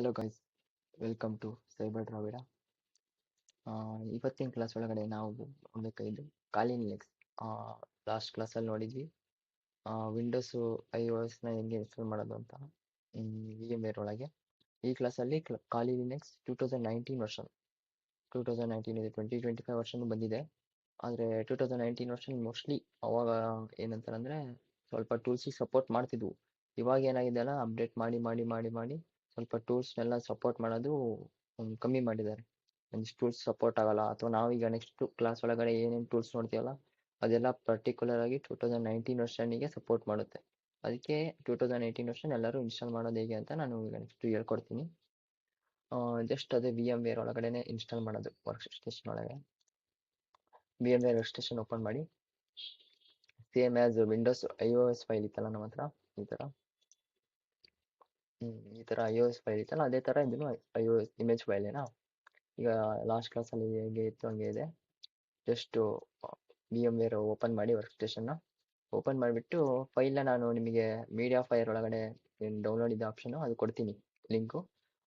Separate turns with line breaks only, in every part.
Hello guys welcome to cyber Dravida ಆ, ಇವತ್ತಿನ class ಒಳಗಡೆ ನಾವು ನೋಡಬೇಕಾಗಿದ್ದು ಖಾಲಿ ಲೆಕ್ಸ್ ಲಾಸ್ಟ್ ಕ್ಲಾಸಲ್ಲಿ ನೋಡಿದ್ವಿ. ವಿಂಡೋಸು ಐ ಓ ಎಸ್ನ ಹೆಂಗೆ ಇನ್ಸ್ಟಾಲ್ ಮಾಡೋದು ಅಂತ ವಿ ಎಂ ವೇರ್ ಒಳಗೆ. ಈ ಕ್ಲಾಸಲ್ಲಿ ಖಾಲಿ Linux two thousand nineteen version two thousand nineteen ಇದೆ ಟ್ವೆಂಟಿ ಟ್ವೆಂಟಿ ಫೈವ್ ವರ್ಷನ್ ಬಂದಿದೆ. ಆದರೆ two thousand nineteen version mostly ಅವಾಗ ಏನಂತಾರಂದರೆ ಸ್ವಲ್ಪ ಟೂಲ್ಸಿಗೆ ಸಪೋರ್ಟ್ ಮಾಡ್ತಿದ್ವು. ಇವಾಗ ಏನಾಗಿದೆ ಅಲ್ಲ ಅಪ್ಡೇಟ್ ಮಾಡಿ ಮಾಡಿ ಮಾಡಿ ಮಾಡಿ ಸ್ವಲ್ಪ ಟೂಲ್ಸ್ನೆಲ್ಲ ಸಪೋರ್ಟ್ ಮಾಡೋದು ಕಮ್ಮಿ ಮಾಡಿದ್ದಾರೆ. ಒಂದಿಷ್ಟು ಟೂಲ್ಸ್ ಸಪೋರ್ಟ್ ಆಗಲ್ಲ. ಅಥವಾ ನಾವೀಗ ನೆಕ್ಸ್ಟ್ ಕ್ಲಾಸ್ ಒಳಗಡೆ ಏನೇನು ಟೂಲ್ಸ್ ನೋಡ್ತೀವಲ್ಲ, ಅದೆಲ್ಲ ಪರ್ಟಿಕ್ಯುಲರ್ ಆಗಿ ಟೂ ತೌಸಂಡ್ ನೈನ್ಟೀನ್ ವರ್ಷನಿಗೆ ಸಪೋರ್ಟ್ ಮಾಡುತ್ತೆ. ಅದಕ್ಕೆ ಟೂ ತೌಸಂಡ್ ಏಯ್ಟೀನ್ ವರ್ಷನ್ ಎಲ್ಲರೂ ಇನ್ಸ್ಟಾಲ್ ಮಾಡೋದು ಹೇಗೆ ಅಂತ ನಾನು ಈಗ ನೆಕ್ಸ್ಟ್ ಹೇಳ್ಕೊಡ್ತೀನಿ. ಜಸ್ಟ್ ಅದೇ ವಿ ಎಂ ವೇರ್ ಒಳಗಡೆನೆ ಇನ್ಸ್ಟಾಲ್ ಮಾಡೋದು ವರ್ಕ್ ಸ್ಟೇಷನ್ ಒಳಗೆ. V M ware work station open ಮಾಡಿ. Same as Windows I O S file ಇತ್ತಲ್ಲ ನಮ್ಮ ಹತ್ರ ಈ ಥರ ಹ್ಮ್, ಈ ಒ ಎಸ್ ಫೈಲ್ ಇತ್ತಲ್ಲ ಅದೇ ಥರ ಇದನ್ನು ಎಸ್ ಇಮೇಜ್ ಫೈಲೇನಾ ಈಗ ಲಾಸ್ಟ್ ಕ್ಲಾಸಲ್ಲಿ ಹೇಗೆ ಇತ್ತು ಹಂಗೆ ಇದೆ just V M ware open ಮಾಡಿ ವರ್ಕ್ ಸ್ಟೇಷನ್ನ ಓಪನ್ ಮಾಡಿಬಿಟ್ಟು ಫೈಲ್ನ ನಾನು ನಿಮಗೆ ಮೀಡಿಯಾ ಫೈರ್ ಒಳಗಡೆ ಏನು ಡೌನ್ಲೋಡ್ ಇದ್ದ ಆಪ್ಷನು ಅದು ಕೊಡ್ತೀನಿ ಲಿಂಕು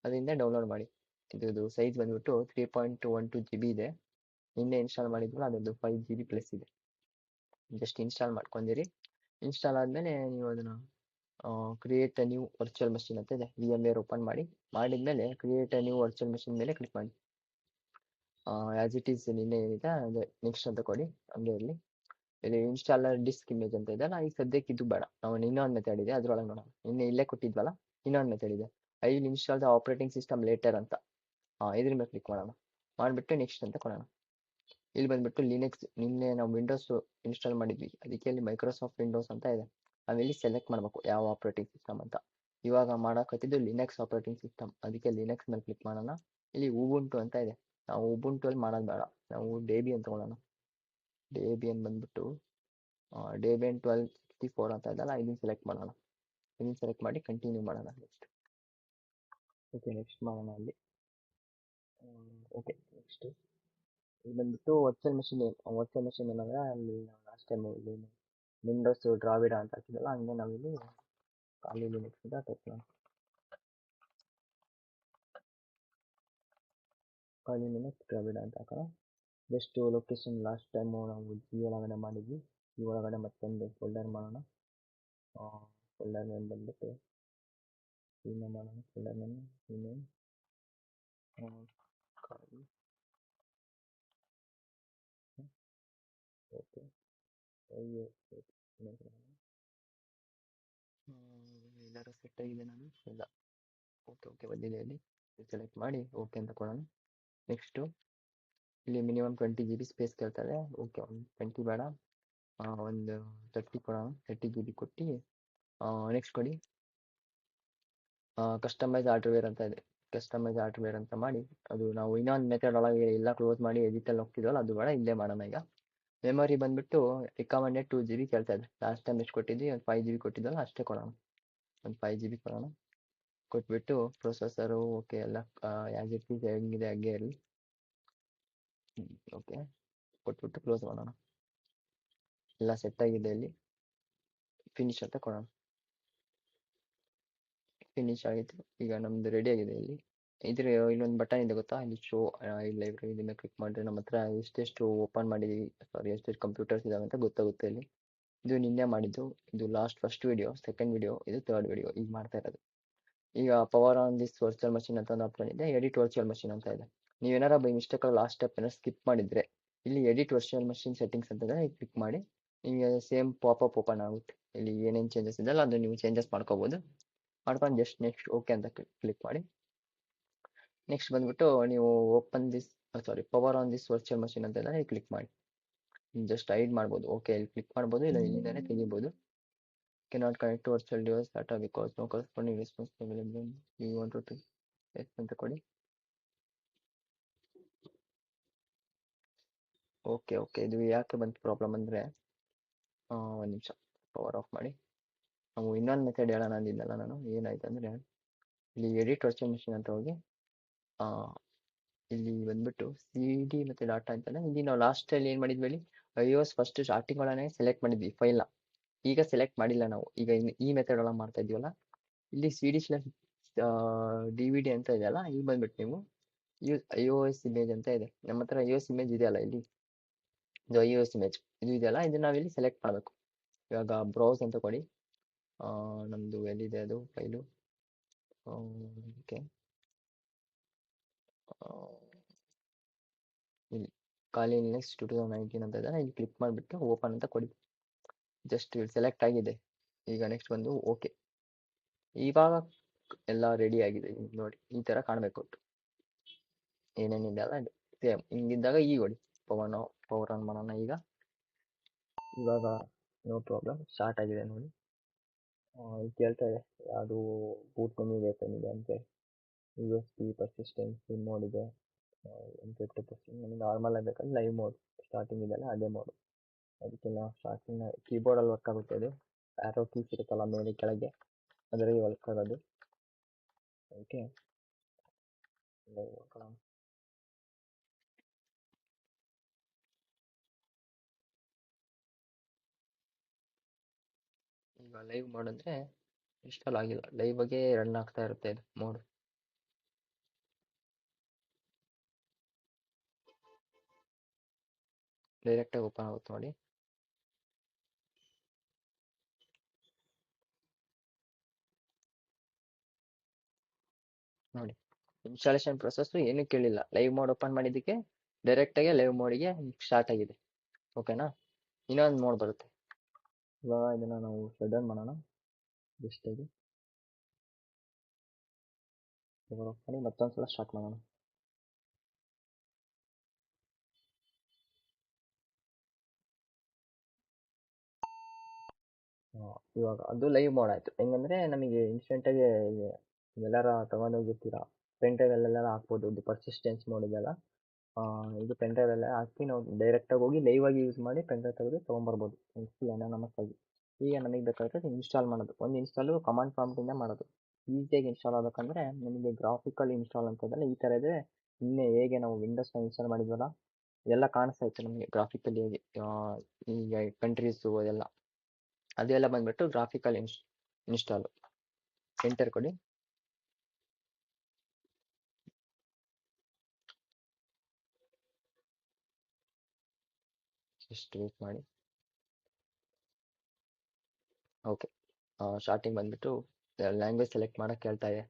ಅದರಿಂದ ಡೌನ್ಲೋಡ್ ಮಾಡಿ। ಇದ್ರದ್ದು ಸೈಜ್ ಬಂದ್ಬಿಟ್ಟು three point one two G B ಇದೆ। ನಿನ್ನೆ ಇನ್ಸ್ಟಾಲ್ ಮಾಡಿದ್ವಲ್ಲ ಅದೊಂದು ಫೈವ್ ಜಿ ಬಿ ಪ್ಲಸ್ ಇದೆ। ಜಸ್ಟ್ ಇನ್ಸ್ಟಾಲ್ ಮಾಡ್ಕೊಂಡಿರಿ. ಇನ್ಸ್ಟಾಲ್ ಆದಮೇಲೆ ನೀವು ಅದನ್ನು create a new virtual machine ಅಂತ ಇದೆ. ವಿ ಎಂ ವೇರ್ ಓಪನ್ ಮಾಡಿ, ಮಾಡಿದ್ಮೇಲೆ create a new virtual machine ಮೇಲೆ ಕ್ಲಿಕ್ ಮಾಡಿ. ಆ್ಯಸ್ ಇಟ್ ಈಸ್ ನಿನ್ನೆ ಏನಿದೆ, ಅದೇ ನೆಕ್ಸ್ಟ್ ಅಂತ ಕೊಡಿ, ಹಂಗೆ ಇರಲಿ. ಇಲ್ಲಿ ಇನ್ಸ್ಟಾಲರ್ ಡಿಸ್ಕ್ ಇಮೇಜ್ ಅಂತ ಇದೆಯಲ್ಲ ಈಗ ಸದ್ಯಕ್ಕೆ ಇದು ಬೇಡ. ನಾವು ಇನ್ನೊಂದು ಮೆಥಡ್ ಇದೆ, ಅದ್ರೊಳಗೆ ನೋಡೋಣ. ನಿನ್ನೆ ಇಲ್ಲೇ ಕೊಟ್ಟಿದ್ವಲ್ಲ, ಇನ್ನೊಂದು ಮೆಥಡ್ ಇದೆ. I will install the operating system later ಅಂತ. ಇದ್ರ ಮೇಲೆ ಕ್ಲಿಕ್ ಮಾಡೋಣ. ಮಾಡಿಬಿಟ್ಟು ನೆಕ್ಸ್ಟ್ ಅಂತ ಕೊಡೋಣ. ಇಲ್ಲಿ ಬಂದ್ಬಿಟ್ಟು ಲಿನೆಕ್ಸ್ ನಿನ್ನೆ ನಾವು ವಿಂಡೋಸ್ ಇನ್ಸ್ಟಾಲ್ ಮಾಡಿದ್ವಿ. ಅದಕ್ಕೆ ಇಲ್ಲಿ ಮೈಕ್ರೋಸಾಫ್ಟ್ ವಿಂಡೋಸ್ ಅಂತ ಇದೆ. ನಾವಿಲ್ಲಿ ಸೆಲೆಕ್ಟ್ ಮಾಡಬೇಕು ಯಾವ ಆಪರೇಟಿಂಗ್ ಸಿಸ್ಟಮ್ ಅಂತ. ಇವಾಗ ಮಾಡೋಕತ್ತಿದ್ದು ಲಿನೆಕ್ಸ್ ಆಪರೇಟಿಂಗ್ ಸಿಸ್ಟಮ್ ಅದಕ್ಕೆ ಲಿನೆಕ್ಸ್ ಮೇಲೆ ಕ್ಲಿಕ್ ಮಾಡೋಣ. ಇಲ್ಲಿ ಉಬುಂಟು ಅಂತ ಇದೆ. ನಾವು ಉಬುಂಟು ಅಲ್ಲಿ ಮಾಡೋದು ಬೇಡ. ನಾವು ಡೇಬಿಯನ್ ತಗೊಳ್ಳೋಣ. ಅಂತ ಬಂದ್ಬಿಟ್ಟು ಡೇಬಿಯನ್ ಟ್ವೆಲ್ ಸಿಕ್ಸ್ಟಿ ಫೋರ್ ಅಂತ ಇದೆಲ್ಲ ಇದನ್ನು ಸೆಲೆಕ್ಟ್ ಮಾಡೋಣ. ಇದನ್ನು ಸೆಲೆಕ್ಟ್ ಮಾಡಿ ಕಂಟಿನ್ಯೂ ಮಾಡೋಣ ನೆಕ್ಸ್ಟ್ ಓಕೆ ನೆಕ್ಸ್ಟ್ ಮಾಡೋಣ ಅಲ್ಲಿ. ಓಕೆ ನೆಕ್ಸ್ಟ್ ಇದು ಬಂದ್ಬಿಟ್ಟು ವರ್ಚುವಲ್ ಮೆಷಿನ್ ವರ್ಚುವಲ್ ಮೆಷಿನ್ ಏನಂದ್ರೆ ಅಲ್ಲಿ ಲಾಸ್ಟ್ ಟೈಮ್ ಇಲ್ಲಿ ವಿಂಡೋಸ್ ಡ್ರಾವಿಡ ಅಂತ ಹಾಕಿದಲ್ಲ ಹಂಗೆ ನಾವಿಲ್ಲಿ ಖಾಲಿ ಲಿನಕ್ಸ್ ಇಂದ ಟೈಪ್ ಖಾಲಿ ಲಿನಕ್ಸ್ ಡ್ರಾವಿಡ ಅಂತ ಹಾಕೋಣ ಜಸ್ಟ್ ಲೊಕೇಶನ್ ಲಾಸ್ಟ್ ಟೈಮು ನಾವು ಜಿ ಒಳಗಡೆ ಮಾಡಿದ್ವಿ ಈ ಒಳಗಡೆ ಮತ್ತೊಂದು ಫೋಲ್ಡರ್ ಮಾಡೋಣ ಫೋಲ್ಡರ್ ನೇಮ್ ಬಂದ್ಬಿಟ್ಟು ಇಮೇಲ್ ಮಾಡೋಣ ಫೋಲ್ಡರ್ ನೇಮ್ ಖಾಲಿ ಓಕೆ ಎಲ್ಲರೂ ಸೆಟ್ ಆಗಿದೆ ನಾನು? ಇಲ್ಲ. ಓಕೆ ಓಕೆ ಬಂದಿದೆ ಇಲ್ಲಿ ಸೆಲೆಕ್ಟ್ ಮಾಡಿ ಓಕೆ ಅಂತ ಕೊಡೋಣ. ನೆಕ್ಸ್ಟು ಇಲ್ಲಿ minimum twenty G B space ಕೇಳ್ತಾರೆ ಓಕೆ ಒಂದು ಟ್ವೆಂಟಿ ಬೇಡ. ಒಂದು ತರ್ಟಿ ಕೊಡೋಣ. ತರ್ಟಿ ಜಿ ಬಿ ಕೊಟ್ಟು ನೆಕ್ಸ್ಟ್ ಕೊಡಿ. ಕಸ್ಟಮೈಸ್ ಆರ್ಡರ್ವೇರ್ ಅಂತ ಇದೆ. ಕಸ್ಟಮೈಸ್ ಆರ್ಡರ್ವೇರ್ ಅಂತ ಮಾಡಿ, ಅದು ನಾವು ಇನ್ನೊಂದು ಮೆಥಡ್ ಒಳಗೆ ಎಲ್ಲ ಕ್ಲೋಸ್ ಮಾಡಿ ಎಡಿಟಲ್ಲಿ ಹೋಗ್ತಿದ್ವಲ್ಲ, ಅದು ಬೇಡ, ಇಲ್ಲೇ ಮಾಡೋಣ ಈಗ. ಮೆಮೊರಿ ಬಂದ್ಬಿಟ್ಟು ರಿಕಮೆಂಡೆಡ್ ಟೂ ಜಿ ಬಿ ಕೇಳ್ತಾ ಇದ್ದರು ಲಾಸ್ಟ್ ಟೈಮ್ ಎಷ್ಟು ಕೊಟ್ಟಿದ್ವಿ? ಒಂದು ಫೈವ್ ಜಿ ಬಿ ಕೊಟ್ಟಿದ್ದಲ್ಲ, ಅಷ್ಟೇ ಕೊಡೋಣ. ಒಂದು ಫೈವ್ ಜಿ ಬಿ ಕೊಡೋಣ. ಕೊಟ್ಬಿಟ್ಟು ಪ್ರೊಸೆಸರು ಓಕೆ ಎಲ್ಲ ಆ್ಯಸ್ ಇಟ್ ಈಸ್ ಹೆಂಗಿದೆ, ಹಾಗೆ ಇರಲಿ. ಓಕೆ ಕೊಟ್ಬಿಟ್ಟು ಕ್ಲೋಸ್ ಮಾಡೋಣ. ಎಲ್ಲ ಸೆಟ್ ಆಗಿದೆ ಇಲ್ಲಿ. ಫಿನಿಶ್ ಅಂತ ಕೊಡೋಣ. ಫಿನಿಶ್ ಆಗಿತ್ತು. ಈಗ ನಮ್ದು ರೆಡಿ ಆಗಿದೆ ಇಲ್ಲಿ. ಇದ್ರ ಇಲ್ಲೊಂದು ಬಟನ್ ಇದೆ ಗೊತ್ತಾ? ಇಲ್ಲಿ ಶೋ ಈ ಲೈಬ್ರರಿ ಇದನ್ನ ಕ್ಲಿಕ್ ಮಾಡಿದ್ರೆ ನಮ್ಮ ಹತ್ರ ಎಷ್ಟೆಷ್ಟು ಓಪನ್ ಮಾಡಿದೀವಿ ಸಾರಿ ಎಷ್ಟೆಷ್ಟು ಕಂಪ್ಯೂಟರ್ಸ್ ಇದಾವೆ ಅಂತ ಗೊತ್ತಾಗುತ್ತೆ ಇಲ್ಲಿ. ಇದು ನಿನ್ನೆ ಮಾಡಿದ್ದು, ಇದು last first video second video ಇದು ಥರ್ಡ್ ವಿಡಿಯೋ ಈಗ ಮಾಡ್ತಾ ಇರೋದು. ಈಗ power on this virtual machine ಅಂತ ಒಂದು ಆಪ್ಷನ್ ಇದೆ ಎಡಿಟ್ ವರ್ಚುವಲ್ ಮಷಿನ್ ಅಂತ ಇದೆ. ನೀವೇನಾರ ಬೈ ಮಿಸ್ಟೇಕ್ ಲಾಸ್ಟ್ ಸ್ಟೆಪ್ ಏನಾರು ಸ್ಕಿಪ್ ಮಾಡಿದ್ರೆ, ಇಲ್ಲಿ ಎಡಿಟ್ ವರ್ಚುವಲ್ ಮಷಿನ್ ಸೆಟ್ಟಿಂಗ್ಸ್ ಅಂತ ಇದೆ ಕ್ಲಿಕ್ ಮಾಡಿ, ನಿಮಗೆ ಸೇಮ್ ಪಾಪಪ್ ಓಪನ್ ಆಗುತ್ತೆ. ಇಲ್ಲಿ ಏನೇನು ಚೇಂಜಸ್ ಇದೆಯಲ್ಲ ಅದು ನೀವು ಚೇಂಜಸ್ ಮಾಡ್ಕೋಬೋದು. ಮಾಡ್ಕೊಂಡು ಜಸ್ಟ್ ನೆಕ್ಸ್ಟ್ ಓಕೆ ಅಂತ ಕ್ಲಿಕ್ ಮಾಡಿ. ನೆಕ್ಸ್ಟ್ ಬಂದ್ಬಿಟ್ಟು ನೀವು open this sorry power on this virtual machine ಅಂತ ಇಲ್ಲಿ ಕ್ಲಿಕ್ ಮಾಡಿ. ಜಸ್ಟ್ ಐಡ್ ಮಾಡ್ಬೋದು. ಓಕೆ ಇಲ್ಲಿ ಕ್ಲಿಕ್ ಮಾಡ್ಬೋದು ಇಲ್ಲ ಇಲ್ಲಿಂದಾನೆ ತೆಗಿಬೋದು. Cannot connect virtual device data because no corresponding response available you want to yes ಅಂತ ಕೊಡಿ ಓಕೆ ಓಕೆ ಇದು ಯಾಕೆ ಬಂತು ಪ್ರಾಬ್ಲಮ್ ಅಂದರೆ ಒಂದು ನಿಮಿಷ. ಪವರ್ ಆಫ್ ಮಾಡಿ. ನಾವು ಇನ್ನೊಂದು ಮೆಥಡ್ ಹೇಳೋಣ ಅಂದಿದ್ದಲ್ಲ ನಾನು. ಏನಾಯ್ತು ಅಂದರೆ ಇಲ್ಲಿ ಎಡಿಟ್ ವರ್ಚುವಲ್ ಮಿಷಿನ್ ಅಂತ ಹೋಗಿ ಇಲ್ಲಿ ಬಂದ್ಬಿಟ್ಟು ಸಿ ಡಿ ಮತ್ತು ಡಾಟಾ ಅಂತಾನೆ ಇಲ್ಲಿ ನಾವು ಲಾಸ್ಟಲ್ಲಿ ಏನು ಮಾಡಿದ್ವಿ ಹೇಳಿ ಫಸ್ಟ್ ಸ್ಟಾರ್ಟಿಂಗ್ ಒಳಗೆ ಸೆಲೆಕ್ಟ್ ಮಾಡಿದ್ವಿ ಫೈಲ್ನ ಈಗ ಸೆಲೆಕ್ಟ್ ಮಾಡಿಲ್ಲ ನಾವು. ಈಗ ಈ ಮೆಥಡ್ ಒಳಗೆ ಮಾಡ್ತಾ ಇದೀವಲ್ಲ ಇಲ್ಲಿ C D slash D V D ಅಂತ ಇದೆಯಲ್ಲ ಇಲ್ಲಿ ಬಂದ್ಬಿಟ್ಟು ನೀವು U I O S image ಅಂತ ಇದೆ. ನಮ್ಮ ಹತ್ರ ಐ ಒ ಎಸ್ ಇಮೇಜ್ ಇದೆಯಲ್ಲ ಇಲ್ಲಿ. ಇದು ಐ ಒ ಎಸ್ ಇಮೇಜ್ ಇದು ಇದೆಯಲ್ಲ ಇದು ನಾವಿಲ್ಲಿ ಸೆಲೆಕ್ಟ್ ಮಾಡಬೇಕು. ಇವಾಗ ಬ್ರೌಸ್ ಅಂತ ಕೊಡಿ. ನಮ್ಮದು ಎಲ್ಲಿದೆ ಅದು ಫೈಲು ಓಕೆ ಇಲ್ಲಿ ಖಾಲಿ ನೆಕ್ಸ್ಟ್ ಟು ತೌಸಂಡ್ ನೈನ್ಟೀನ್ ಅಂತ ಇದ್ದಾರೆ ಇಲ್ಲಿ ಕ್ಲಿಕ್ ಮಾಡಿಬಿಟ್ಟು ಓಪನ್ ಅಂತ ಕೊಡಿ. ಜಸ್ಟ್ ಇಲ್ಲಿ ಸೆಲೆಕ್ಟ್ ಆಗಿದೆ. ಈಗ ನೆಕ್ಸ್ಟ್ ಬಂದು ಓಕೆ ಇವಾಗ ಎಲ್ಲ ರೆಡಿ ಆಗಿದೆ. ನೋಡಿ, ಈ ಥರ ಕಾಣಬೇಕು ಏನೇನಿದೆ ಅಲ್ಲ ಸೇಮ್ ಹಿಂಗಿದ್ದಾಗ ಈಗ ಹೊಡಿ ಪವನ್, ಪವರ್ ಆನ್ ಮಾಡೋಣ ಈಗ. ಇವಾಗ ನೋ ಪ್ರಾಬ್ಲಮ್ ಸ್ಟಾರ್ಟ್ ಆಗಿದೆ ನೋಡಿ. ಕೇಳ್ತಾ ಇದೆ, ಯಾವುದು ಬೂಟ್ ಕಮ್ಮಿ ವೇಪನ್ ಅಂತ U S P persistence mode ಇದೆ. ಎನ್ಕ್ರಿಪ್ಟ್ ಪರ್ಸೆಂಟ್ ನಮಗೆ ನಾರ್ಮಲ್ ಆಗಬೇಕಂದ್ರೆ ಲೈವ್ ಮೋಡ್ ಸ್ಟಾರ್ಟಿಂಗ್ ಇದೆಯಲ್ಲ ಅದೇ ಮೋಡ್ ಅದಕ್ಕೆಲ್ಲ ಸ್ಟಾರ್ಟಿಂಗ್ ಕೀಬೋರ್ಡಲ್ಲಿ ವರ್ಕ್ ಆಗುತ್ತೆ ಅದು. ಆರೋ ಕೀಸ್ ಇರುತ್ತಲ್ಲ ಮೇಲೆ ಕೆಳಗೆ. ಅದರಲ್ಲಿ ವರ್ಕ್ ಆಗೋದು. ಓಕೆ ಈಗ ಲೈವ್ ಮೋಡ್ ಅಂದರೆ ಇನ್ಸ್ಟಾಲ್ ಆಗಿಲ್ಲ. ಲೈವ್ ಬಗ್ಗೆ ರನ್ ಆಗ್ತಾ ಇರುತ್ತೆ ಇದು ಮೋಡ್ ಡೈರೆಕ್ಟಾಗಿ ಓಪನ್ ಆಗುತ್ತೆ ನೋಡಿ. ನೋಡಿ, ಇನ್ಸ್ಟಾಲೇಷನ್ ಪ್ರೊಸೆಸ್ ಏನು ಕೇಳಿಲ್ಲ. ಲೈವ್ ಮೋಡ್ ಓಪನ್ ಮಾಡಿದ್ದಕ್ಕೆ ಡೈರೆಕ್ಟಾಗಿ ಲೈವ್ ಮೋಡಿಗೆ ಸ್ಟಾರ್ಟ್ ಆಗಿದೆ. ಓಕೆನಾ ಇನ್ನೊಂದು ಮೋಡ್ ಬರುತ್ತೆ. ಇವಾಗ ಇದನ್ನು ನಾವು ಶಟ್ ಮಾಡೋಣ. ಜಸ್ಟಾಗಿ ಆಗಿ. ಮತ್ತೊಂದ್ಸಲ ಸ್ಟಾರ್ಟ್ ಮಾಡೋಣ. ಇವಾಗ ಅದು ಲೈವ್ ಮೋಡ್ ಆಯ್ತು. ಹೆಂಗಂದ್ರೆ ನಮಗೆ ಇನ್ಸ್ಟೆಂಟಾಗಿ ಎಲ್ಲಾರ ತಗೊಂಡೋಗಿರ್ತೀರಾ ಪೆನ್ ಡ್ರೈವಲ್ಲೆಲ್ಲ ಹಾಕ್ಬೋದು, ಇದು ಪರ್ಸಿಸ್ಟೆನ್ಸ್ ಮೋಡ್ ಇದು ಪೆನ್ ಎಲ್ಲ ಹಾಕಿ ನಾವು ಡೈರೆಕ್ಟಾಗಿ ಹೋಗಿ ಲೈವ್ ಆಗಿ ಯೂಸ್ ಮಾಡಿ ಪೆನ್ ಡ್ರೈವ್ ತೆಗೆದು ತೊಗೊಂಬರ್ಬೋದು. ಅನಾನಮಸ್ ಆಗಿ ಈಗ ನಮಗೆ ಬೇಕಾದ್ರೆ ಇನ್ಸ್ಟಾಲ್ ಮಾಡೋದು. ಒಂದು ಇನ್ಸ್ಟಾಲು ಕಮಾಂಡ್ ಪ್ರಾಂಪ್ಟಿಂದ ಮಾಡೋದು. ಈಸಿಯಾಗಿ ಇನ್ಸ್ಟಾಲ್ ಆಗಬೇಕಂದ್ರೆ ನಿಮಗೆ ಗ್ರಾಫಿಕಲ್ ಇನ್ಸ್ಟಾಲ್ ಅಂತ ಈ ಥರ ಇದೆ. ಇನ್ನೇ ಹೇಗೆ ನಾವು ವಿಂಡೋಸ್ನ ಇನ್ಸ್ಟಾಲ್ ಮಾಡಿದ್ವಲ್ಲ, ಎಲ್ಲ ಕಾಣಿಸ್ತಾ ಇತ್ತು ನಮಗೆ ಗ್ರಾಫಿಕಲಿ ಹೇಗೆ ಈಗ ಕಂಟ್ರೀಸು ಅದೆಲ್ಲ. ಅದೆಲ್ಲ ಬಂದ್ಬಿಟ್ಟು ಗ್ರಾಫಿಕಲ್ ಇನ್ಸ್ ಇನ್ಸ್ಟಾಲು ಎಂಟರ್ ಕೊಡಿ. ಜಸ್ಟ್ ವೇಟ್ ಮಾಡಿ. ಓಕೆ ಸ್ಟಾರ್ಟಿಂಗ್ ಬಂದ್ಬಿಟ್ಟು ಲ್ಯಾಂಗ್ವೇಜ್ ಸೆಲೆಕ್ಟ್ ಮಾಡೋಕ್ಕೆ ಕೇಳ್ತಾ ಇದೆ.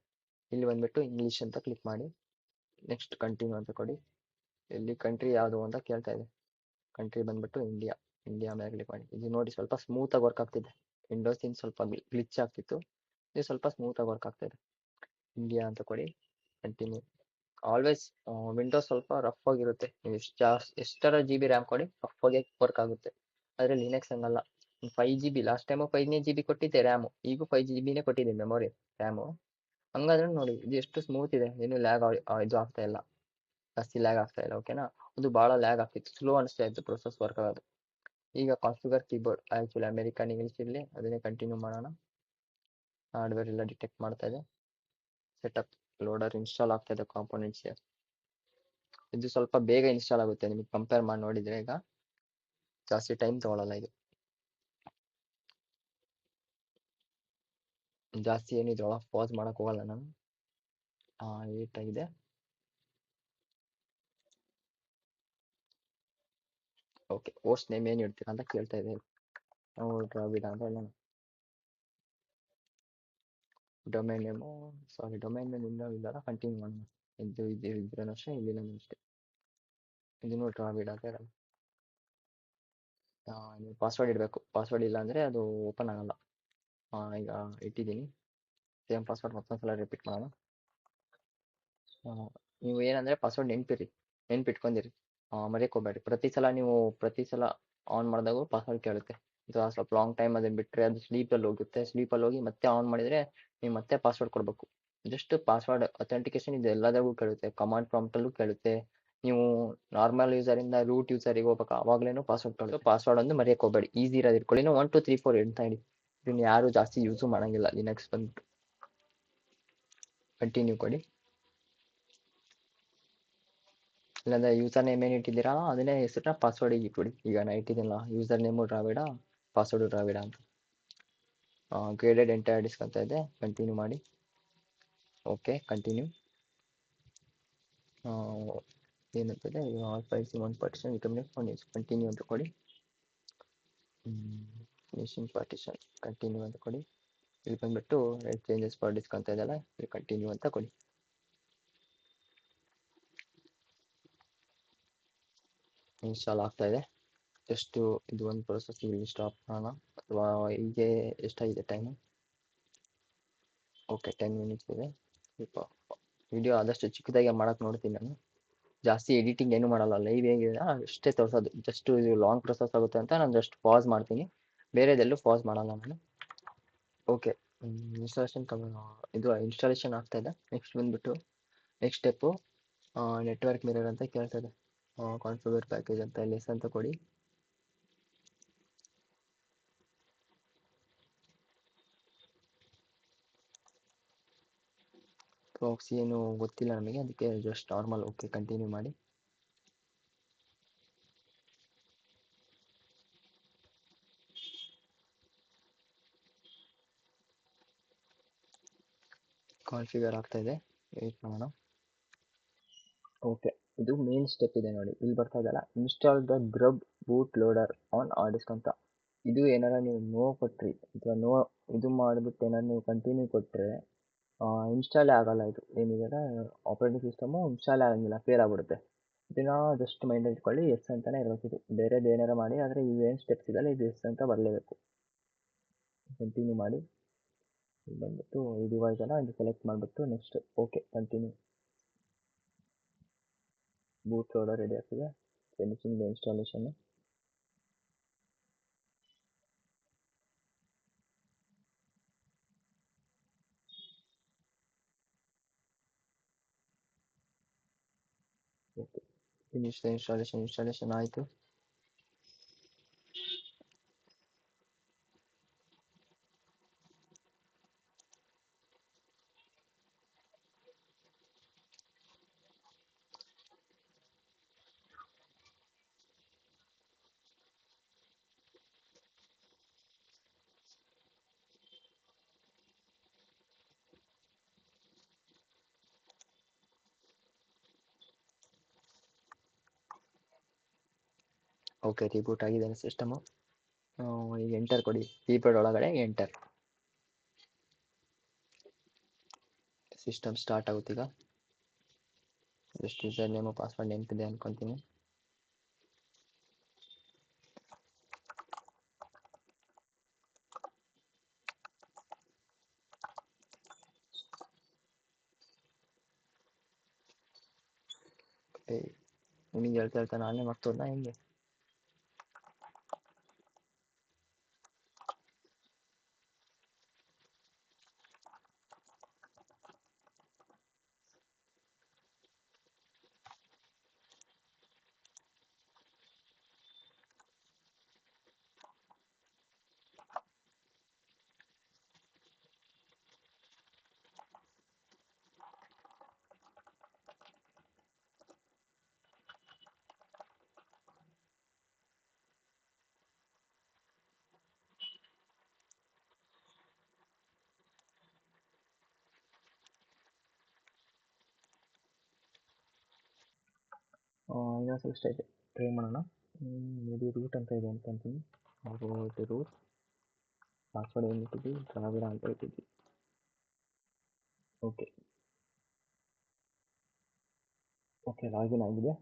ಇಲ್ಲಿ ಬಂದ್ಬಿಟ್ಟು ಇಂಗ್ಲೀಷ್ ಅಂತ ಕ್ಲಿಕ್ ಮಾಡಿ. ನೆಕ್ಸ್ಟ್ ಕಂಟಿನ್ಯೂ ಅಂತ ಕೊಡಿ. ಇಲ್ಲಿ ಕಂಟ್ರಿ ಯಾವುದು ಅಂತ ಕೇಳ್ತಾ ಇದೆ. ಕಂಟ್ರಿ ಬಂದ್ಬಿಟ್ಟು ಇಂಡಿಯಾ ಇಂಡಿಯಾ ಮೇಲೆ ಮಾಡಿ ಇದು ನೋಡಿ ಸ್ವಲ್ಪ ಸ್ಮೂತಾಗಿ ವರ್ಕ್ ಆಗ್ತಿದೆ. ವಿಂಡೋಸ್ ಇನ್ ಸ್ವಲ್ಪ ಗ್ಲಿಚ್ ಆಗ್ತಿತ್ತು. ಇದು ಸ್ವಲ್ಪ ಸ್ಮೂತ್ ಆಗಿ ವರ್ಕ್ ಆಗ್ತಾ ಇದೆ ಇಂಡಿಯಾ ಅಂತ ಕೊಡಿ. ಕಂಟಿನ್ಯೂ ಆಲ್ವೇಸ್ ವಿಂಡೋಸ್ ಸ್ವಲ್ಪ ರಫ್ ಆಗಿರುತ್ತೆ. ನೀವು ಎಷ್ಟು ಜಾಸ್ತಿ ಎಷ್ಟರ ಜಿ ಬಿ ರ್ಯಾಮ್ ಕೊಡಿ ರಫ್ ಆಗಿ ವರ್ಕ್ ಆಗುತ್ತೆ. ಆದರೆ ಲಿನೆಕ್ಸ್ ಹಂಗಲ್ಲ. Five G B last time ಫೈವ್ನೇ G B ಕೊಟ್ಟಿದ್ದೆ ರ್ಯಾಮು ಈಗ ಫೈವ್ ಜಿ ಬಿನೇ ಕೊಟ್ಟಿದ್ದೆ ಮೆಮೊರಿ ರ್ಯಾಮು ಹಂಗಾದ್ರೆ ನೋಡಿ, ಇದು ಎಷ್ಟು ಸ್ಮೂತ್ ಇದೆ. ಏನು ಲ್ಯಾಗ್ ಇದು ಆಗ್ತಾ ಇಲ್ಲ. ಜಾಸ್ತಿ ಲ್ಯಾಗ್ ಆಗ್ತಾ ಇಲ್ಲ ಓಕೆನಾ ಅದು ಭಾಳ ಲ್ಯಾಗ್ ಆಗ್ತಿತ್ತು. ಸ್ಲೋ ಅನಿಸ್ತಾ ಇತ್ತು ಪ್ರೊಸೆಸ್ ವರ್ಕ್ ಆಗೋದು. ಈಗ configure keyboard actually American, English ಇರಲಿ, ಅದನ್ನೇ ಕಂಟಿನ್ಯೂ ಮಾಡೋಣ. ಹಾರ್ಡ್ವೇರ್ ಎಲ್ಲ ಡಿಟೆಕ್ಟ್ ಮಾಡ್ತಾ ಇದೆ. ಸೆಟಪ್ ಲೋಡರ್ ಇನ್ಸ್ಟಾಲ್ ಆಗ್ತಾ ಇದೆ ಕಾಂಪೋನೆಂಟ್ಸ್ ಇದು ಸ್ವಲ್ಪ ಬೇಗ ಇನ್ಸ್ಟಾಲ್ ಆಗುತ್ತೆ, ನಿಮಗೆ ಕಂಪೇರ್ ಮಾಡಿ ನೋಡಿದ್ರೆ ಈಗ. ಜಾಸ್ತಿ ಟೈಮ್ ತಗೊಳ್ಳಲ್ಲ ಇದು. ಜಾಸ್ತಿ ಏನು ಪಾಸ್ ಮಾಡೋಕೆ ಹೋಗಲ್ಲ ನಾನು. ಏಟ್ ಆಗಿದೆ ಓಕೆ ಹೋಸ್ಟ್ ನೇಮ್ ಏನು ಇಡ್ತೀರಾ ಅಂತ ಕೇಳ್ತಾ ಇದ್ದೀನಿ. ನಾವು ಡ್ರಾವಿಡ್ ಅಂತ ಹೇಳೋಣ domain name, sorry, domain name ಇನ್ನೂ ಇದ್ದಾರ ಕಂಟಿನ್ಯೂ ಮಾಡೋಣ. ಇದು ಇದು ಇದ್ರೂ ಅಷ್ಟೇ ಇಲ್ಲಿ ಅಷ್ಟೇ. ಇದನ್ನು ಡ್ರಾವಿಡ ಅಂತ ಇರಲ್ಲ ನೀವು ಪಾಸ್ವರ್ಡ್ ಇಡಬೇಕು. ಪಾಸ್ವರ್ಡ್ ಇಲ್ಲ ಅಂದರೆ ಅದು ಓಪನ್ ಆಗಲ್ಲ. ಈಗ ಇಟ್ಟಿದ್ದೀನಿ. ಸೇಮ್ ಪಾಸ್ವರ್ಡ್ ಮತ್ತೊಂದ್ಸಲ ರಿಪೀಟ್ ಮಾಡೋಣ. ನೀವು ಏನಂದರೆ ಪಾಸ್ವರ್ಡ್ ನೆನ್ಪಿರಿ. ನೆನ್ಪಿಟ್ಕೊಂಡಿರಿ. ಮರೆಯಕ್ಕೆ ಹೋಗ್ಬೇಡಿ ಪ್ರತಿ ಸಲ ನೀವು ಪ್ರತಿ ಸಲ ಆನ್ ಮಾಡಿದಾಗ ಪಾಸ್ವರ್ಡ್ ಕೇಳುತ್ತೆ. ಸ್ವಲ್ಪ ಲಾಂಗ್ ಟೈಮ್ ಅದನ್ನ ಬಿಟ್ಟರೆ ಅದು ಸ್ಲೀಪಲ್ಲಿ ಹೋಗುತ್ತೆ. ಸ್ಲೀಪಲ್ಲಿ ಹೋಗಿ ಮತ್ತೆ ಆನ್ ಮಾಡಿದರೆ ನೀವು ಮತ್ತೆ ಪಾಸ್ವರ್ಡ್ ಕೊಡಬೇಕು. ಜಸ್ಟ್ ಪಾಸ್ವರ್ಡ್ ಅಥೆಂಟಿಕೇಶನ್ ಇದು ಎಲ್ಲದಾಗೂ ಕೇಳುತ್ತೆ. ಕಮಾಂಡ್ ಪ್ರಾಂಪ್ಟಲ್ಲೂ ಕೇಳುತ್ತೆ. ನೀವು ನಾರ್ಮಲ್ ಯೂಸರಿಂದ ರೂಟ್ ಯೂಸರಿಗೆ ಹೋಗ್ಬೇಕು ಆವಾಗಲೇನು ಪಾಸ್ವರ್ಡ್ ಕೇಳುತ್ತೆ. ಪಾಸ್ವರ್ಡ್ ಒಂದು ಮರೆಯಕೋಬೇಡಿ ಈಸಿ ಇರೋದು ಇಟ್ಕೊಳ್ಳಿ. ಒನ್ ಟು ತ್ರೀ ಫೋರ್ ಅಂತ ಹೇಳಿ ಇದನ್ನ ಯಾರು ಜಾಸ್ತಿ ಯೂಸು ಮಾಡಂಗಿಲ್ಲ. ಲಿನಕ್ಸ್ ಬಂದ್ಬಿಟ್ಟು. ಕಂಟಿನ್ಯೂ ಕೊಡಿ. ಇಲ್ಲಾಂದ್ರೆ ಯೂಸರ್ ನೇಮ್ ಏನು ಇಟ್ಟಿದ್ದೀರಾ? ಅದನ್ನೇ ಹೆಸರನ್ನ ಪಾಸ್ವರ್ಡಿಗೆ ಇಟ್ಬಿಡಿ. ಈಗ ನಾನು ಇಟ್ಟಿದ್ದೀನಲ್ಲ user name Dravida password Dravida ಅಂತ. ಗ್ರೇಡೆಡ್ ಎಂಟೈರ್ ಡಿಸ್ಕ್ ಅಂತ ಇದೆ. ಕಂಟಿನ್ಯೂ ಮಾಡಿ. Okay continue ಏನಂತದೆ all files one partition recommend continue ಅಂತ ಕೊಡಿ. ಫಿನಿಶಿಂಗ್ ಪಾರ್ಟಿಷನ್ ಕಂಟಿನ್ಯೂ ಅಂತ ಕೊಡಿ. ಇಲ್ಲಿ ಬಂದ್ಬಿಟ್ಟು ಚೇಂಜಸ್ ಫಾರ್ ಡಿಸ್ಕ್ ಅಂತ ಇದೆಯಲ್ಲ, ಇಲ್ಲಿ ಕಂಟಿನ್ಯೂ ಅಂತ ಕೊಡಿ. ಇನ್ಸ್ಟಾಲ್ ಆಗ್ತಾ ಇದೆ. ಎಷ್ಟು ಇದು ಒಂದು ಪ್ರೊಸೆಸ್ ಇಲ್ಲಿ ಸ್ಟಾಪ್ ಮಾಡೋಣ. ಅಥವಾ ಹೀಗೆ ಎಷ್ಟಾಗಿದೆ ಟೈಮು ಓಕೆ ಟೆನ್ ಮಿನಿಟ್ಸ್ ಇದೆ. ವಿಡಿಯೋ ಆದಷ್ಟು ಚಿಕ್ಕದಾಗಿ ಮಾಡೋಕ್ಕೆ ನೋಡ್ತೀನಿ ನಾನು. ಜಾಸ್ತಿ ಎಡಿಟಿಂಗ್ ಏನು ಮಾಡಲ್ಲ. ಲೈವ್ ಹೇಗಿದೆ ಅಷ್ಟೇ ತೋರಿಸೋದು. ಜಸ್ಟ್ ಇದು ಲಾಂಗ್ ಪ್ರೊಸೆಸ್ ಆಗುತ್ತೆ ಅಂತ ನಾನು ಜಸ್ಟ್ ಪಾಸ್ ಮಾಡ್ತೀನಿ. ಬೇರೆದೆಲ್ಲೂ ಪಾಸ್ ಮಾಡಲ್ಲ ನಾನು. ಓಕೆ ಇನ್ಸ್ಟಾಲೇಷನ್ ಇದು ಇನ್ಸ್ಟಾಲೇಷನ್ ಆಗ್ತಾ ಇದೆ. ನೆಕ್ಸ್ಟ್ ಬಂದುಬಿಟ್ಟು ನೆಕ್ಸ್ಟ್ ಸ್ಟೆಪ್ಪು ನೆಟ್ವರ್ಕ್ ಮಿರರ್ ಅಂತ ಕೇಳ್ತದೆ ಕಾನ್ಫಿಗರ್ ಪ್ಯಾಕೇಜ್ ಅಂತ ಲೆಸ್ ಅಂತ ಕೊಡಿ? ಪ್ರಾಕ್ಸಿ ಏನು ಗೊತ್ತಿಲ್ಲ ನಮಗೆ, ಅದಕ್ಕೆ ಜಸ್ಟ್ ನಾರ್ಮಲ್ ಓಕೆ ಕಂಟಿನ್ಯೂ ಮಾಡಿ. ಕಾನ್ಫಿಗರ್ ಆಗ್ತಾ ಇದೆ. ವೆಯ್ಟ್ ಮಾಡೋಣ. ಓಕೆ ಇದು ಮೇನ್ ಸ್ಟೆಪ್ ಇದೆ ನೋಡಿ. ಇಲ್ಲಿ ಬರ್ತಾ ಇದೆಯಲ್ಲ install the grub boot loader on a disk ಅಂತ. ಇದು ಏನಾರ ನೀವು ನೋ ಕೊಟ್ರಿ, ಅಥವಾ ನೋ ಇದು ಮಾಡಿಬಿಟ್ಟು ಏನಾರು ನೀವು ಕಂಟಿನ್ಯೂ ಕೊಟ್ಟರೆ ಇನ್ಸ್ಟಾಲೇ ಆಗಲ್ಲ ಇದು. ಏನಿದೆ ಆಪರೇಟಿಂಗ್ ಸಿಸ್ಟಮು ಇನ್ಸ್ಟಾಲ್ ಆಗಂಗಿಲ್ಲ ಫೇಲ್ ಆಗ್ಬಿಡುತ್ತೆ. ಇದನ್ನ ಜಸ್ಟ್ ಮೈಂಡ್ ಇಟ್ಕೊಳ್ಳಿ ಎಸ್ ಅಂತಲೇ ಇದು ಬೇರೆದು ಏನಾರ ಮಾಡಿ, ಆದರೆ ಇವೇನು ಸ್ಟೆಪ್ಸ್ ಇದೆಯಲ್ಲ ಇದು ಎಸ್ ಅಂತ ಬರಲೇಬೇಕು. ಕಂಟಿನ್ಯೂ ಮಾಡಿ. ಬಂದ್ಬಿಟ್ಟು ಈ ಡಿವೈಸ್ ಎಲ್ಲ ಇದು ಸೆಲೆಕ್ಟ್ ಮಾಡಿಬಿಟ್ಟು next okay continue boot loader ready ಆಗ್ತಿದೆ finishing the installation okay finish the installation okay reboot ಆಗಿದೆ ಸಿಸ್ಟಮು ಈಗ ಎಂಟರ್ ಕೊಡಿ. ಕೀಪ್ಯಾಡ್ ಒಳಗಡೆ ಎಂಟರ್ ಸಿಸ್ಟಮ್ ಸ್ಟಾರ್ಟ್ ಆಗುತ್ತೆ ಈಗ. ಎಷ್ಟು ಯೂಸರ್ ನೇಮು ಪಾಸ್ವರ್ಡ್ ನೆನಪಿದೆ ಅನ್ಕೊತೀನಿ. ನಿಮಗೆ ಹೇಳ್ತಾ ಹೇಳ್ತಾ ನಾನೇ ಮರ್ತೋದ್ನಾ ಹೆಂಗೆ? ಇನ್ನೊಂದು ಸ್ವಲ್ಪ ಇದೆ. ಟ್ರೈ ಮಾಡೋಣ. ಇದು ರೂಟ್ ಅಂತ ಇದೆ ಅನ್ಕೊಂತೀನಿ ಇದು ರೂಟ್ ಪಾಸ್ವರ್ಡ್ ಏನು ಇಟ್ಟಿದ್ವಿ ದ್ರಾವಿಡ ಅಂತ ಇಟ್ಟಿದ್ವಿ ಓಕೆ ಓಕೆ ಲಾಗಿನ್ ಆಗಿದೆ.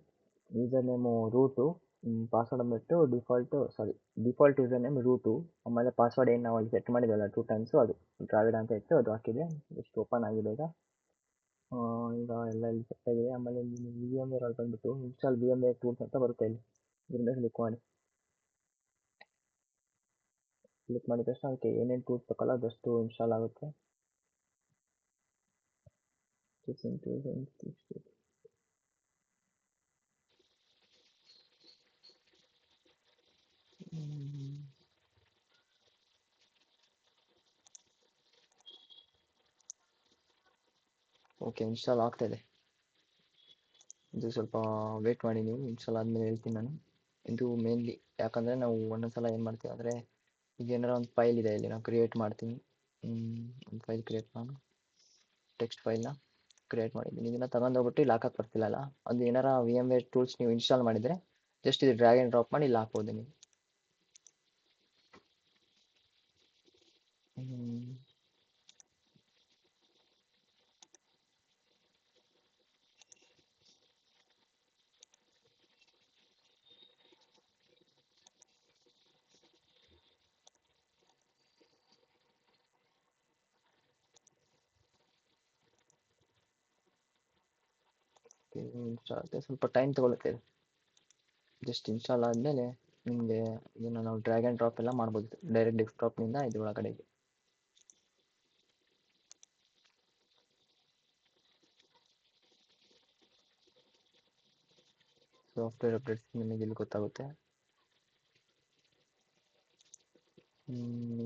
ಯೂಸರ್ ನೇಮು ರೂಟು ಪಾಸ್ವರ್ಡ್ ಬಂದ್ಬಿಟ್ಟು default sorry default user name root ಆಮೇಲೆ ಪಾಸ್ವರ್ಡ್ ಏನು ನಾವು ಅಲ್ಲಿ ಸೆಟ್ ಮಾಡಿದ್ವಲ್ಲ ಟೂ ಟೈಮ್ಸು ಅದು. ದ್ರಾವಿಡ ಅಂತ ಇತ್ತು ಅದು ಹಾಕಿದೆ. ಜಸ್ಟ್ ಓಪನ್ ಆಗಿದೆ ಈಗ. ಈಗ ಎಲ್ಲ ಇಲ್ಲಿ ಸೆಟ್ ಆಗಿದೆ. ಆಮೇಲೆ ವಿ ಎಂ ವೇರ್ ಬಂದ್ಬಿಟ್ಟು install V M ware tools ಅಂತ ಬರುತ್ತೆ ಇಲ್ಲಿ. ಇದರಿಂದ ಕ್ಲಿಕ್ ಮಾಡಿ. ಕ್ಲಿಕ್ ಮಾಡಿದ ತಕ್ಷಣ ಅದಕ್ಕೆ ಏನೇನು ಟೂಲ್ಸ್ ಬೇಕಲ್ಲ ಅದಷ್ಟು ಇನ್ಸ್ಟಾಲ್ ಆಗುತ್ತೆ. ಓಕೆ ಇನ್ಸ್ಟಾಲ್ ಆಗ್ತಾ ಇದೆ. ಇದು ಸ್ವಲ್ಪ ವೇಟ್ ಮಾಡಿ ನೀವು ಇನ್ಸ್ಟಾಲ್ ಆದಮೇಲೆ ಹೇಳ್ತೀನಿ ನಾನು. ಇದು ಮೇನ್ಲಿ ಯಾಕಂದರೆ ನಾವು ಒಂದೊಂದು ಸಲ ಏನು ಮಾಡ್ತೀವಿ ಅಂದರೆ, ಈಗ ಏನಾರ ಒಂದು ಫೈಲ್ ಇದೆ ಇಲ್ಲಿ ನಾವು ಕ್ರಿಯೇಟ್ ಮಾಡ್ತೀನಿ. ಒಂದು ಫೈಲ್ ಕ್ರಿಯೇಟ್ ಮಾಡಿ. ಟೆಕ್ಸ್ಟ್ ಫೈಲ್ನ ಕ್ರಿಯೇಟ್ ಮಾಡಿದ್ದೀನಿ. ಇದನ್ನು ತಗೊಂಡೋಗ್ಬಿಟ್ಟು ಇಲ್ಲಿ ಹಾಕಕ್ಕೆ ಬರ್ತಿಲ್ಲಲ್ಲ ಅದು ಏನಾರ ವಿ ಎಂ ಎ ಟೂಲ್ಸ್ ನೀವು ಇನ್ಸ್ಟಾಲ್ ಮಾಡಿದರೆ ಜಸ್ಟ್ ಇದು ಡ್ರ್ಯಾಗ್ ಆ್ಯಂಡ್ ಡ್ರಾಪ್ ಮಾಡಿ ಇಲ್ಲಿ ಹಾಕ್ಬೋದು ನೀವು ಹ್ಮ್. ಆಗುತ್ತೆ ಸ್ವಲ್ಪ ಟೈಮ್ ತಗೊಳುತ್ತೆ ಜಸ್ಟ್ ಇನ್ಸ್ಟಾಲ್ ಆದಮೇಲೆ ನಿಮಗೆ ಇದನ್ನು ನಾವು ಡ್ರ್ಯಾಗ್ ಆ್ಯಂಡ್ ಡ್ರಾಪ್ ಎಲ್ಲ ಮಾಡ್ಬೋದು. ಡೈರೆಕ್ಟ್ ಡೆಸ್ಕ್ಟಾಪ್ನಿಂದ ಇದು ಒಳಗಡೆಗೆ. ಸಾಫ್ಟ್ವೇರ್ ಅಪ್ಡೇಟ್ಸ್ ನಿಮಗೆ ಇಲ್ಲಿ ಗೊತ್ತಾಗುತ್ತೆ.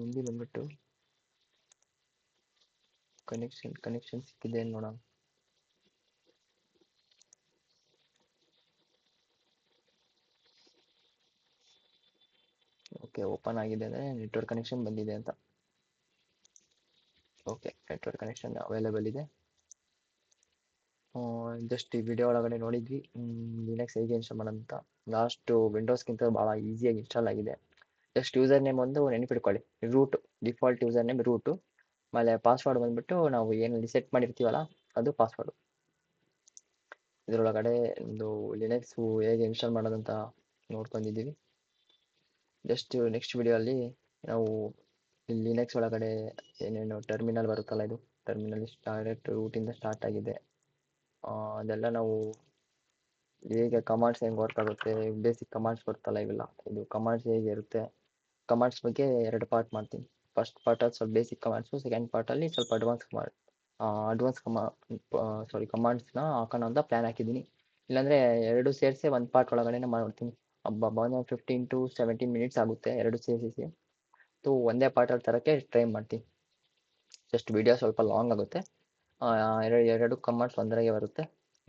ಇಲ್ಲಿ ಬಂದ್ಬಿಟ್ಟು ಕನೆಕ್ಷನ್ ಕನೆಕ್ಷನ್ ಸಿಕ್ಕಿದೆ ನೋಡೋಣ. ಓಕೆ, ಓಪನ್ ಆಗಿದೆ ಅಂದರೆ ನೆಟ್ವರ್ಕ್ ಕನೆಕ್ಷನ್ ಬಂದಿದೆ ಅಂತ. ಓಕೆ, ನೆಟ್ವರ್ಕ್ ಕನೆಕ್ಷನ್ ಅವೈಲೇಬಲ್ ಇದೆ. ಜಸ್ಟ್ ಈ ವಿಡಿಯೋ ಒಳಗಡೆ ನೋಡಿದ್ವಿ. ಲಿನಕ್ಸ್ ಹೇಗೆ ಇನ್ಸ್ಟಾಲ್ ಮಾಡೋಂತ ಲಾಸ್ಟು ವಿಂಡೋಸ್ಗಿಂತ ಭಾಳ ಈಸಿಯಾಗಿ ಇನ್ಸ್ಟಾಲ್ ಆಗಿದೆ. ಜಸ್ಟ್ ಯೂಸರ್ ನೇಮ್ ಒಂದು ನೆನಪಿಟ್ಕೊಳ್ಳಿ. Root default user name root ಆಮೇಲೆ ಪಾಸ್ವರ್ಡ್ ಬಂದ್ಬಿಟ್ಟು ನಾವು ಏನು ಸೆಟ್ ಮಾಡಿರ್ತೀವಲ್ಲ, ಅದು ಪಾಸ್ವರ್ಡು ಇದರೊಳಗಡೆ ಒಂದು ಲಿನಕ್ಸು ಹೇಗೆ ಇನ್ಸ್ಟಾಲ್ ಮಾಡೋದಂತ ನೋಡ್ಕೊಂಡಿದ್ದೀವಿ. ಜಸ್ಟ್ ನೆಕ್ಸ್ಟ್ ವಿಡಿಯೋಲ್ಲಿ ನಾವು ಲಿನಕ್ಸ್ ಒಳಗಡೆ ಏನೇನು ಟರ್ಮಿನಲ್ ಬರುತ್ತಲ್ಲ ಇದು ಟರ್ಮಿನಲ್ ಡೈರೆಕ್ಟ್ ರೂಟಿಂದ ಸ್ಟಾರ್ಟ್ ಆಗಿದೆ. ಅದೆಲ್ಲ ನಾವು ಹೇಗೆ ಕಮಾಂಡ್ಸ್ ಹೆಂಗೆ ವರ್ಕ್ ಆಗುತ್ತೆ ಬೇಸಿಕ್ ಕಮಾಂಡ್ಸ್ ಬರುತ್ತಲ್ಲ ಇವೆಲ್ಲ, ಇದು ಕಮಾಂಡ್ಸ್ ಹೇಗೆ ಇರುತ್ತೆ ಕಮಾಂಡ್ಸ್ ಬಗ್ಗೆ ಎರಡು ಪಾರ್ಟ್ ಮಾಡ್ತೀನಿ. ಫಸ್ಟ್ ಪಾರ್ಟಲ್ಲಿ ಸ್ವಲ್ಪ ಬೇಸಿಕ್ ಕಮಾಂಡ್ಸು ಸೆಕೆಂಡ್ ಪಾರ್ಟಲ್ಲಿ ಸ್ವಲ್ಪ ಅಡ್ವಾನ್ಸ್ ಕಮಾಂಡ್ ಅಡ್ವಾನ್ಸ್ ಕಮಾ ಸಾರಿ ಕಮಾಂಡ್ಸ್ನ ಹಾಕೋಣ ಅಂತ ಪ್ಲ್ಯಾನ್ ಹಾಕಿದ್ದೀನಿ. ಇಲ್ಲಾಂದರೆ ಎರಡು ಸೇರಿಸಿ ಒಂದು ಪಾರ್ಟ್ ಒಳಗಡೆನೇ ಮಾಡ್ತೀನಿ. ಒಂದು ಫಿಫ್ಟೀನ್ ಟು ಸೆವೆಂಟೀನ್ ಮಿನಿಟ್ಸ್ ಆಗುತ್ತೆ, ಎರಡು ಸೇರಿಸಿ ಸೊ ಒಂದೇ ಪಾರ್ಟಲ್ಲಿ ತರೋಕ್ಕೆ ಟ್ರೈ ಮಾಡ್ತೀನಿ. ಜಸ್ಟ್ ವಿಡಿಯೋ ಸ್ವಲ್ಪ ಲಾಂಗ್ ಆಗುತ್ತೆ. ಎರಡು ಎರಡು ಕಮಾಂಡ್ಸ್ ಒಂದರಾಗೆ ಬರುತ್ತೆ.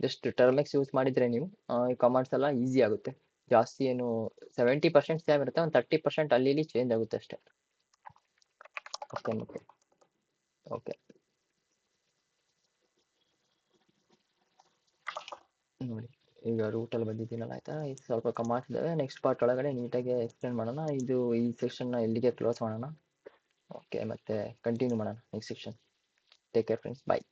ಜಸ್ಟ್ ಟರ್ಮೆಕ್ಸ್ ಯೂಸ್ ಮಾಡಿದರೆ ನೀವು ಈ ಕಮಾಂಡ್ಸ್ ಎಲ್ಲ ಈಸಿ ಆಗುತ್ತೆ. ಜಾಸ್ತಿ ಏನು ಸೆವೆಂಟಿ ಪರ್ಸೆಂಟ್ ಸೇಮ್ ಇರುತ್ತೆ, ಒಂದು ತರ್ಟಿ ಪರ್ಸೆಂಟ್ ಅಲ್ಲಿ, ಇಲ್ಲಿ ಚೇಂಜ್ ಆಗುತ್ತೆ ಅಷ್ಟೇ. ಓಕೆ ಓಕೆ ಓಕೆ ನೋಡಿ. ಈಗ ರೂಟಲ್ಲಿ ಬಂದಿದ್ದೀನಲ್ಲ ಆಯಿತಾ? ಇದು ಸ್ವಲ್ಪ ಕಮ್ಮಿ ಇದ್ದಾವೆ ನೆಕ್ಸ್ಟ್ ಪಾರ್ಟ್ ಒಳಗಡೆ ನೀಟಾಗಿ ಎಕ್ಸ್ಪ್ಲೇನ್ ಮಾಡೋಣ. ಇದು ಈ ಸೆಕ್ಷನ್ನ ಇಲ್ಲಿಗೆ ಕ್ಲೋಸ್ ಮಾಡೋಣ. ಓಕೆ ಮತ್ತೆ ಕಂಟಿನ್ಯೂ ಮಾಡೋಣ next section take care friends bye